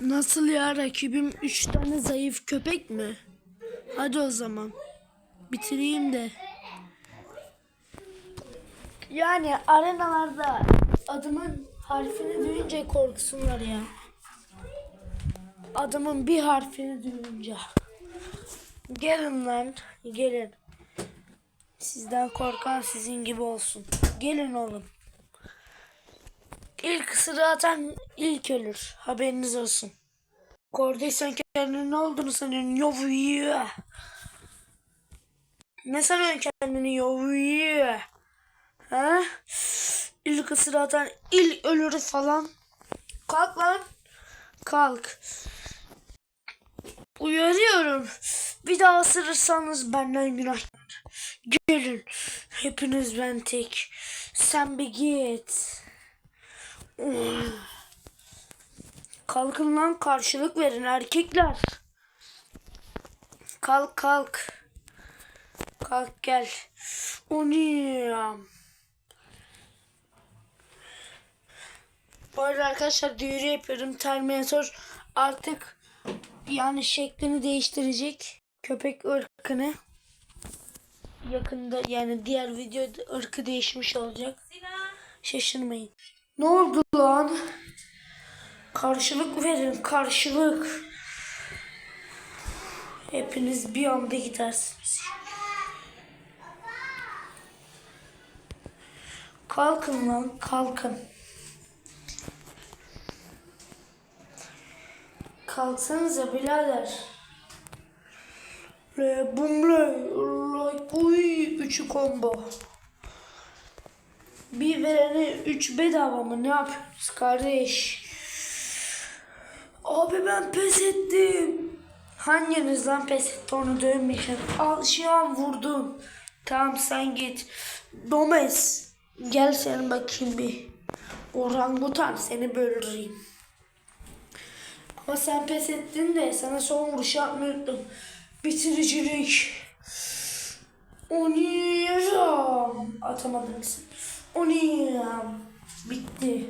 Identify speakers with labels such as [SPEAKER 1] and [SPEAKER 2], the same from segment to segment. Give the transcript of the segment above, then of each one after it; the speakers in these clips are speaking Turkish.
[SPEAKER 1] Nasıl ya rakibim 3 tane zayıf köpek mi? Hadi o zaman. Bitireyim de. Yani arenalarda adımın harfini duyunca korksunlar ya. Adımın bir harfini duyunca. Gelin lan gelin. Sizden korkan sizin gibi olsun. Gelin oğlum. İlk ısırığı atan ilk ölür. Haberiniz olsun. Korduysan kendinin ne olduğunu sanıyorsun. Yovuyor. Ne sanıyorsun kendini yovuyor? Ha? İlk ısırığı atan ilk ölür falan. Kalk lan. Kalk. Uyarıyorum. Bir daha ısırırsanız benden günah. Gelin. Hepiniz ben tek. Sen bir git. Kalkın lan karşılık verin erkekler. Kalk kalk. Kalk gel. O ne ya? Bu arada arkadaşlar duyuru yapıyorum. Terminator artık yani şeklini değiştirecek. Köpek ırkını. Yakında yani diğer videoda ırkı değişmiş olacak. Şaşırmayın. Ne oldu lan? Karşılık verin, karşılık. Hepiniz bir anda gidersiniz. Kalkın lan, kalkın. Kalksanıza birader. Le bumle, like, uy, üçü combo. Bir verene 3 bedava mı? Ne yapıyorsunuz kardeş? Abi ben pes ettim. Hanginiz lan pes etti onu dövmeyeceğim. Al şu an vurdum. Tamam sen git. Domes. Gel sen bakayım bir. Orangutan seni böldüreyim. Ama sen pes ettin de sana son vuruş yapmayı unuttum. Bitiricilik. Oynayacağım. Atamadım sen. Oynayacağım. Bitti.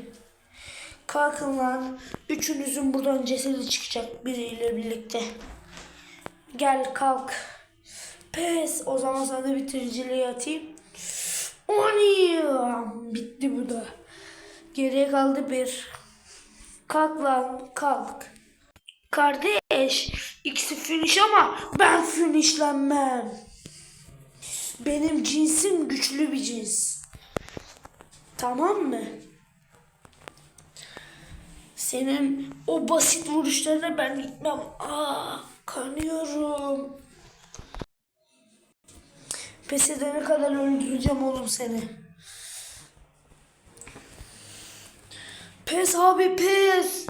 [SPEAKER 1] Kalkın lan. Üçünüzün buradan cesedi çıkacak biriyle birlikte. Gel kalk. Pes. O zaman sana bitiriciliği atayım. Oynayacağım. Bitti bu da. Geriye kaldı bir. Kalk lan kalk. Kardeş ikisi finish ama ben finishlenmem. Benim cinsim güçlü bir cins. Tamam mı? Senin o basit vuruşlarına ben gitmem. Aa, kanıyorum. Pes edene kadar öldüreceğim oğlum seni. Pes abi pes.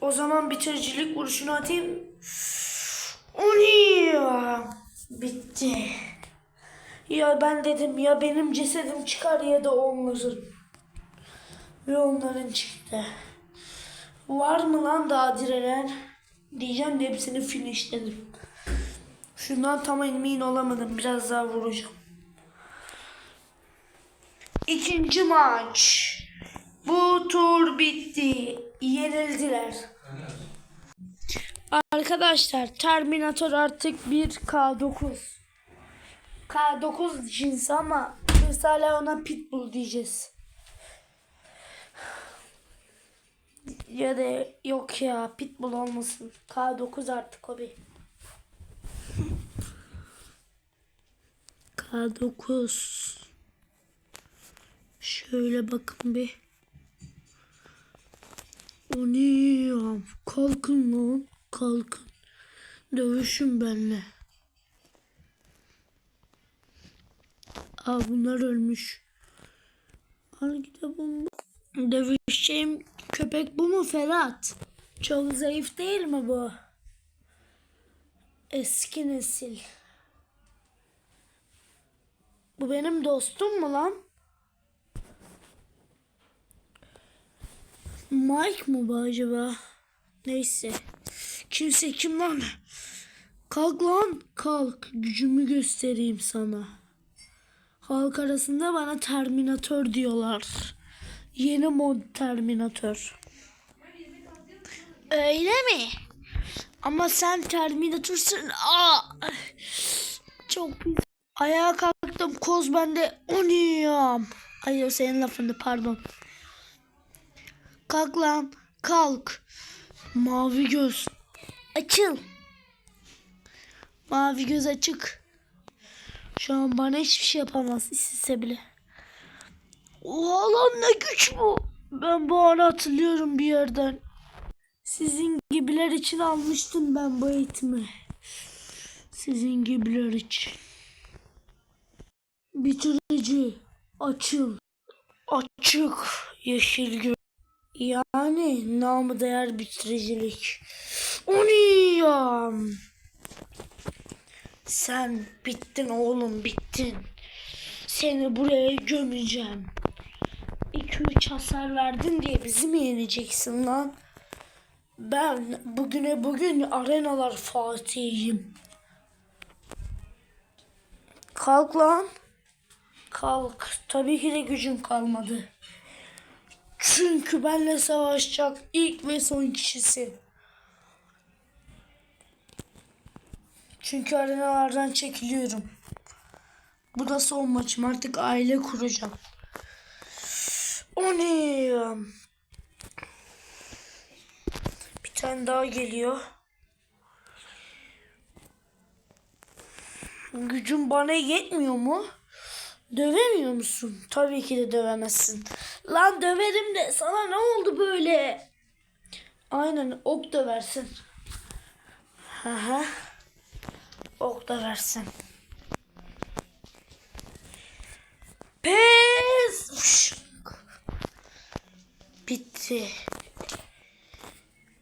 [SPEAKER 1] O zaman bitiricilik vuruşunu atayım. Oniya. Bitti. Ya ben dedim ya benim cesedim çıkar ya da onların. Ve onların çıktı. Var mı lan daha direnen? Diyeceğim de hepsini finishledim. Şundan tam emin olamadım. Biraz daha vuracağım. İkinci maç. Bu tur bitti. Yenildiler. Arkadaşlar Terminator artık bir K9. K9 cinsi ama biz hala ona Pitbull diyeceğiz. Ya da yok ya Pitbull olmasın. K9 artık o bir. K9. Şöyle bakın bir. O ne ya? Kalkın lan. Kalkın. Dövüşün benimle. Aa bunlar ölmüş. Al kitabım. Dövüşeceğim köpek bu mu Ferhat? Çok zayıf değil mi bu? Eski nesil. Bu benim dostum mu lan? Mike mı bu acaba? Neyse. Kimse kim lan? Kalk lan. Kalk. Gücümü göstereyim sana. Halk arasında bana Terminator diyorlar. Yeni mod Terminator. Öyle mi? Ama sen Terminator'sın. Aa! Çok pis. Ayağa kalktım. Koz bende. Oniyam. Hayır senin lafındı pardon. Kalk lan. Kalk. Mavi göz. Açıl. Mavi göz açık. Şu an bana hiçbir şey yapamaz istese bile. Oha lan ne güç bu. Ben bu anı hatırlıyorum bir yerden. Sizin gibiler için almıştım ben bu eğitimi. Sizin gibiler için. Bitirici. Açıl. Açık. Yeşil gö. Yani namı değer bitiricilik. Oniyam. Sen bittin oğlum bittin. Seni buraya gömeceğim. 2-3 hasar verdin diye bizi mi yeneceksin lan? Ben bugüne bugün arenalar Fatih'im. Kalk lan. Kalk. Tabii ki de gücüm kalmadı. Çünkü benle savaşacak ilk ve son kişisin. Çünkü arenalardan çekiliyorum. Bu da son maçım. Artık aile kuracağım. O ne ya? Bir tane daha geliyor. Gücün bana yetmiyor mu? Dövemiyor musun? Tabii ki de dövemezsin. Lan döverim de sana ne oldu böyle? Aynen ok da versin. Aha. Ok da versin. Pes. Bitti.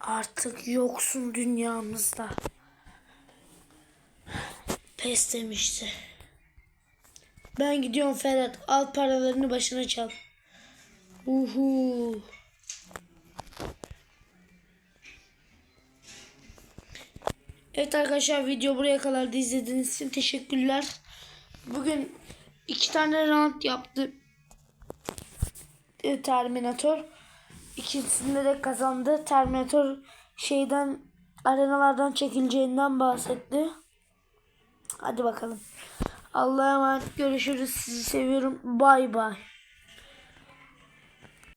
[SPEAKER 1] Artık yoksun dünyamızda. Pes demişti. Ben gidiyorum Ferhat. Al paralarını başına çal. Uhu. Evet arkadaşlar video buraya kadar da izlediğiniz için teşekkürler. Bugün iki tane round yaptı. e, Terminator. İkisinde de kazandı. Terminator şeyden arenalardan çekileceğinden bahsetti. Hadi bakalım. Allah'a emanet görüşürüz. Sizi seviyorum. Bay bay.